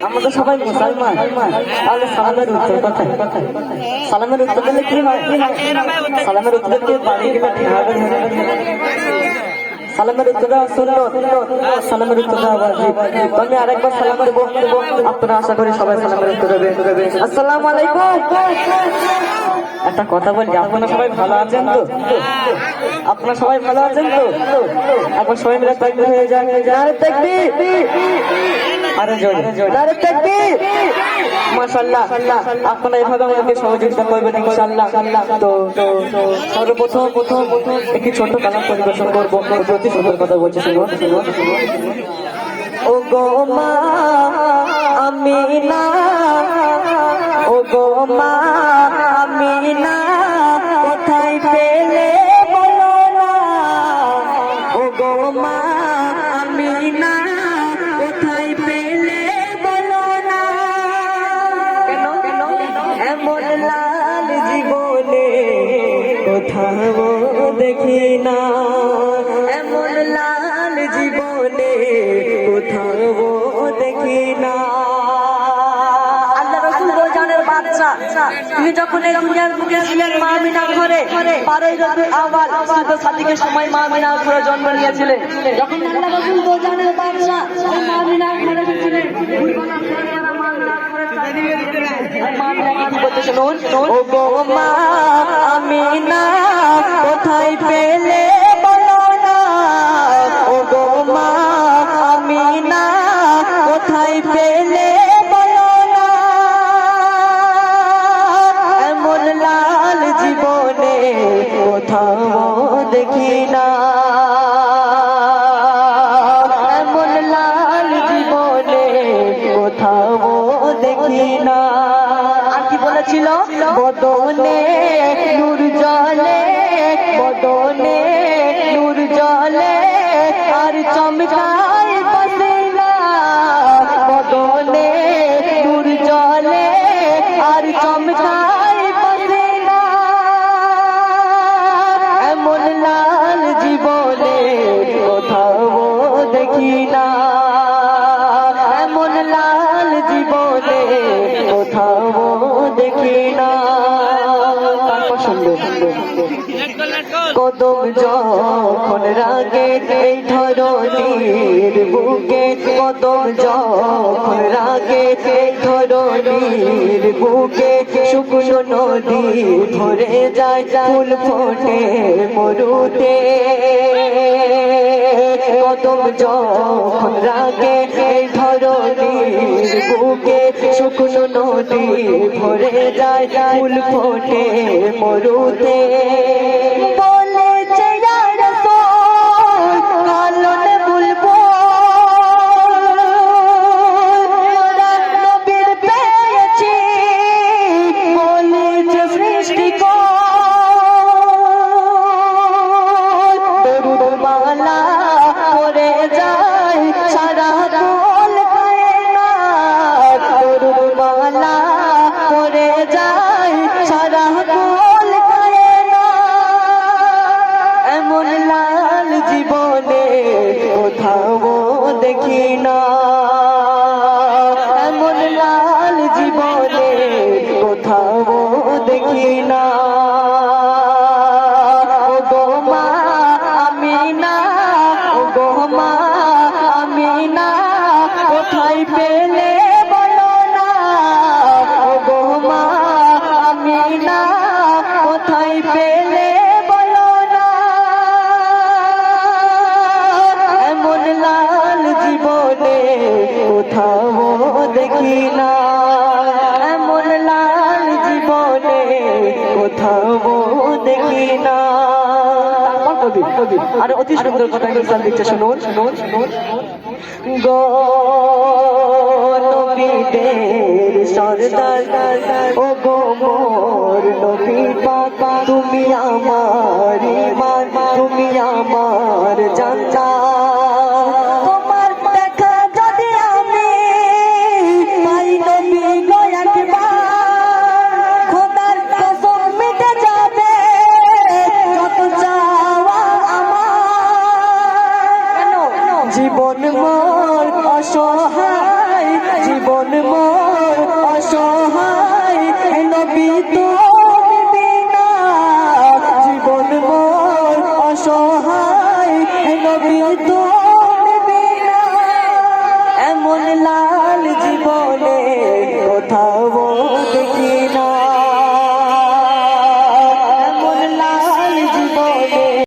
আমরা তো সবাই মুসলমান। তাহলে সালামের উত্তর কথায়? সালামের উত্তর দিলে কি সালামের উত্তর বাড়ি সালামের উত্তরটা শুনলো সালামের আপনারা আশা করি সবাই উত্তর আসসালামু একটা কথা বলি, আপনারা সবাই ভালো আছেন তো? আপনারা সবাই ভালো আছেন তো? একবার সবাই মিলে হয়ে নারে তাকবীর। আরে জোরে নারে তাকবীর মাশাআল্লাহ। আপনারা এভাবে আমাকে সহযোগিতা করবেন ইনশাআল্লাহ। তো সর্বপ্রথম প্রথম প্রথম একটি ছোট্ট কালাম পরিবেশন করব। অতি সুন্দর কথা বলছি শুনুন। ও গো মা আমি না ও গো এমন জীবনে কোথাও দেখি না। এমন লাল জীবনে কোথাও দেখি না। বাচ্চা যখন এই দুনিয়ার বুকে ছিলেন মা মিনার ঘরে বারোই রবি আওয়াল শুধু সাদিকের সময় মা মিনার ঘরে জন্ম নিয়েছিলেন। যখন আল্লাহ রসুল রোজানের বাচ্চা মা মিনার ঘরে ছিলেন মা আমি না কোথায় বলো না? ও গো মা আমি বলো না? এমন জীবনে কোথাও দেখি না। জীবনে কোথাও দেখি না। বলেছিল বদনে নূর জলে, বদনে নূর জলে, আর চমকায় পসিনা বদনে নূর জলে, আর চমকায় পসিনা এমন লাল জীবনে কোথাও দেখি না। এমন লাল জীবনে কোথাও দেখি না তারপর শুনবে কদম যখন রাগে এই ধরনীর বুকে কদম যখন রাগে এই ধরনীর বুকে শুকনো নদী ভরে যায় ফুল ফোটে মরুতে। কদম যখন রাগে এই ধরনীর বুকে শুকনো নদী ভরে যায় ফুল ফোটে মরুতে। যায়, সারা না। দরুদ মালা পড়ে যায়, সারা না। এমন লাল জীবনে কোথাও দেখি না। জীবনে কোথাও দেখি না। এমন লাল জীবনে কোথাও দেখি না। আর অতি সুন্দর কথা দিচ্ছে, শুনুন শুনুন শুনুন। গো নবীদের সরদার ও গো মোর নবী পাপা তুমি আমার আমার